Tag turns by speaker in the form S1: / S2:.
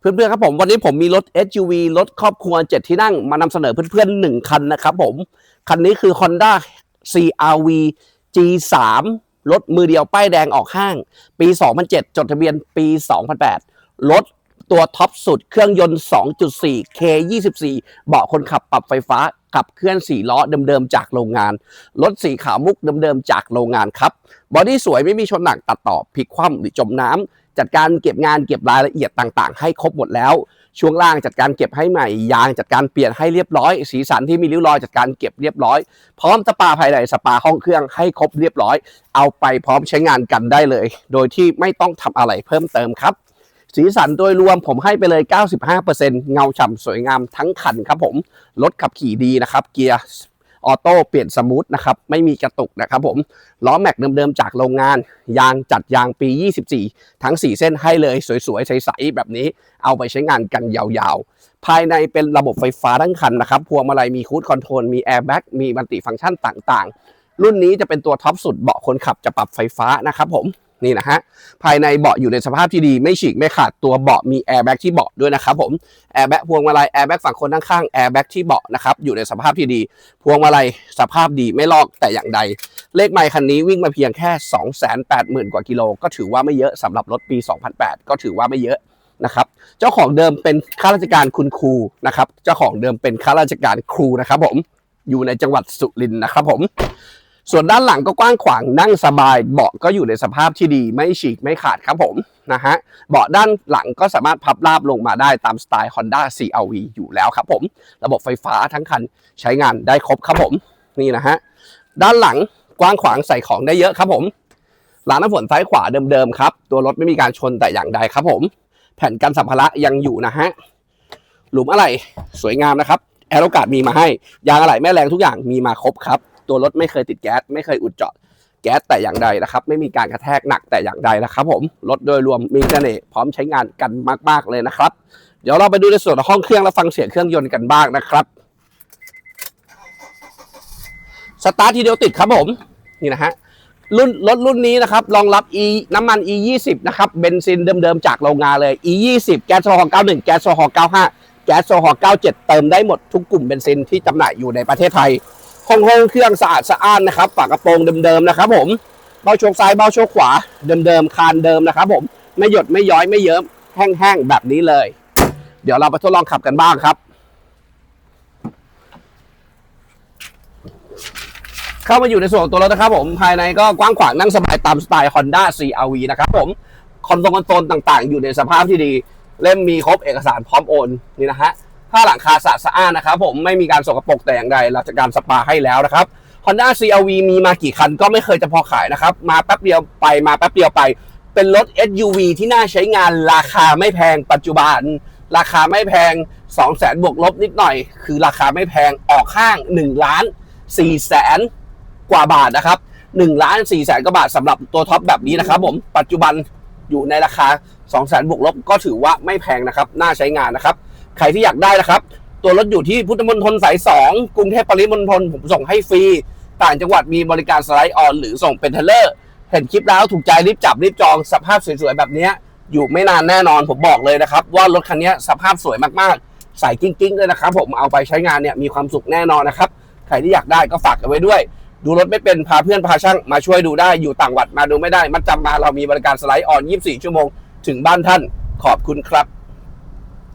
S1: เพื่อนๆครับผมวันนี้ผมมีรถ SUV รถครอบครัว7ที่นั่งมานำเสนอเพื่อนๆ1คันนะครับผม คันนี้คือ Honda CRV G3 รถมือเดียวป้ายแดงออกห้าง ปี 2007 จดทะเบียนปี 2008 รถ ตัวท็อปสุดเครื่องยนต์ 2.4 K24 เบาะคนขับปรับไฟฟ้าขับเคลื่อน4ล้อเดิมๆจากโรงงาน รถสีขาวมุกเดิมๆจากโรงงานครับบอดี้สวยไม่มีชนหนักตัดต่อพลิกคว่ำหรือจมน้ำจัดการเก็บงานเก็บรายละเอียดต่างๆ ให้ครบหมดแล้วช่วงล่างจัดการเก็บให้ใหม่ ยางจัดการเปลี่ยนให้เรียบร้อย สีสันที่มีริ้วรอยจัดการเก็บเรียบร้อย พร้อมสปาภายในสปาห้องเครื่องให้ครบเรียบร้อย เอาไปพร้อมใช้งานกันได้เลย โดยที่ไม่ต้องทำอะไรเพิ่มเติมครับ สีสันโดยรวมผมให้ไปเลย 95%เงาฉ่ำสวยงามทั้งคันครับผม รถขับขี่ดีนะครับ เกียร์ออโต้เปลี่ยนสมูทนะครับ ไม่มีกระตุกนะครับผมล้อแม็กเดิมๆจากโรงงาน ยางจัดยางปี 24 ทั้ง 4 เส้นให้เลยสวยๆ ใสๆแบบนี้เอาไปใช้งานกันยาวๆ ภายในเป็นระบบไฟฟ้าทั้งคันนะครับ พวงมาลัยมีคูดคอนโทรล มีแอร์แบ็กมีมัลติฟังก์ชันต่างๆ รุ่นนี้จะเป็นตัวท็อปสุดเบาะคนขับจะปรับไฟฟ้านะครับผม นี่นะฮะภายในเบาะอยู่ในสภาพที่ดีไม่ฉีกไม่ขาดตัวเบาะมีแอร์แบ็กที่เบาะด้วยนะครับผมแอร์แบ็กพวงมาลัยแอร์แบ็กฝั่งคนข้างๆแอร์แบ็กที่เบาะนะครับอยู่ในสภาพที่ดี พวงมาลัยสภาพดีไม่ลอกแต่อย่างใด เลขไมค์คันนี้วิ่งมาเพียงแค่ 280,000 กว่ากิโล ก็ถือว่าไม่เยอะสำหรับรถปี 2008 ก็ถือว่าไม่เยอะนะครับเจ้าของเดิมเป็นข้าราชการคุณครูนะครับเจ้าของเดิมเป็นข้าราชการครูนะครับผมอยู่ในจังหวัดสุรินทร์นะครับผม ส่วนด้านหลังก็กว้างขวางนั่งสบาย เบาะก็อยู่ในสภาพที่ดีไม่ฉีกไม่ขาดครับผมนะฮะเบาะด้านหลังก็สามารถพับราบลงมาได้ตามสไตล์ Honda CRV อยู่แล้วครับผม ระบบไฟฟ้าทั้งคันใช้งานได้ครบครับผมนี่นะฮะด้านหลังกว้างขวางใส่ของได้เยอะครับผมร้านน้ำฝนซ้ายขวาเดิมๆครับ ตัวรถไม่มีการชนแต่อย่างใดครับผม แผ่นกันสัมภาระยังอยู่นะฮะหลุมอะไรสวยงามนะครับ แอร์โรการ์ดมีมาให้ ยางอะไหล่แม่แรงทุกอย่างมีมาครบครับ ตัวรถไม่เคยติดแก๊สไม่เคยอุดเจาะแก๊สแต่อย่างใดนะครับ ไม่มีการกระแทกหนักแต่อย่างใดนะครับ ผมรถโดยรวมมีเสน่ห์พร้อมใช้งานกันมากๆเลยนะครับ เดี๋ยวเราไปดูในส่วนของห้องเครื่องและฟังเสียงเครื่องยนต์กันบ้างนะครับสตาร์ททีเดียวติดครับผมนี่นะฮะรุ่นรถรุ่นนี้นะครับรองรับ e น้ำมัน e 2 0นะครับเบนซินเดิมๆจากโรงงานเลย e 2 0แก๊สโซฮอล์91 แก๊สโซฮอล์95 แก๊สโซฮอล์97 เติมได้หมดทุกกลุ่มเบนซินที่จำหน่ายอยู่ในประเทศไทย ห้องห้องเครื่องสะอาดสะอ้านนะครับฝากระโปรงเดิมๆนะครับผมเบ้าโชคซ้ายเบ้าโชคขวาเดิมๆคานเดิมนะครับผมไม่หยดไม่ย้อยไม่เยิ้มแห้งๆแบบนี้เลย เดี๋ยวเราไปทดลองขับกันบ้างครับ เข้ามาอยู่ในส่วนของตัวรถนะครับผมภายในก็กว้างขวางนั่งสบายตามสไตล์ Honda CRV นะครับผมคอนโซลคอนโซลต่างๆ อยู่ในสภาพที่ดี เล่มมีครบเอกสารพร้อมโอนนี่นะฮะ ผ้าหลังคาสะสะอานนะครับผมไม่มีการสกปรกแต่อย่างใดเราจะการสปาให้แล้วนะครับ Honda CRV มีมากี่คันก็ไม่เคยจะพอขายนะครับ มาแป๊บเดียวไปมาแป๊บเดียวไป เป็นรถ SUV ที่น่าใช้งานราคาไม่แพงปัจจุบัน ราคาไม่แพง 2 0 0 0 0 0บวกลบนิดหน่อย คือราคาไม่แพงออกข้าง1ล้าน4แสนกว่าบาทนะครับ1ล้าน4แสนกว่าบาทสำหรับตัวท็อปแบบนี้นะครับผมปัจจุบันอยู่ในราคา 2 0 0 0 0 0บวกลบก็ถือว่าไม่แพงนะครับน่าใช้งานนะครับ ใครที่อยากได้นะครับ ตัวรถอยู่ที่พุทธมณฑลสาย 2 กรุงเทพปริมณฑลผมส่งให้ฟรี ต่างจังหวัดมีบริการสไลด์ออน หรือส่งเป็นเทเลอร์ เห็นคลิปแล้วถูกใจรีบจับรีบจองสภาพสวยๆแบบนี้อยู่ไม่นานแน่นอนผมบอกเลยนะครับ ว่ารถคันนี้สภาพสวยมากๆ ใส่กิ้งๆเลยนะครับ ผมเอาไปใช้งานเนี่ยมีความสุขแน่นอนนะครับใครที่อยากได้ก็ฝากกันไว้ด้วย ดูรถไม่เป็นพาเพื่อนพาช่างมาช่วยดูได้อยู่ต่างจังหวัดมาดูไม่ได้ มัดจำมาเรามีบริการสไลด์ออน 24 ชั่วโมง ถึงบ้านท่านขอบคุณครับ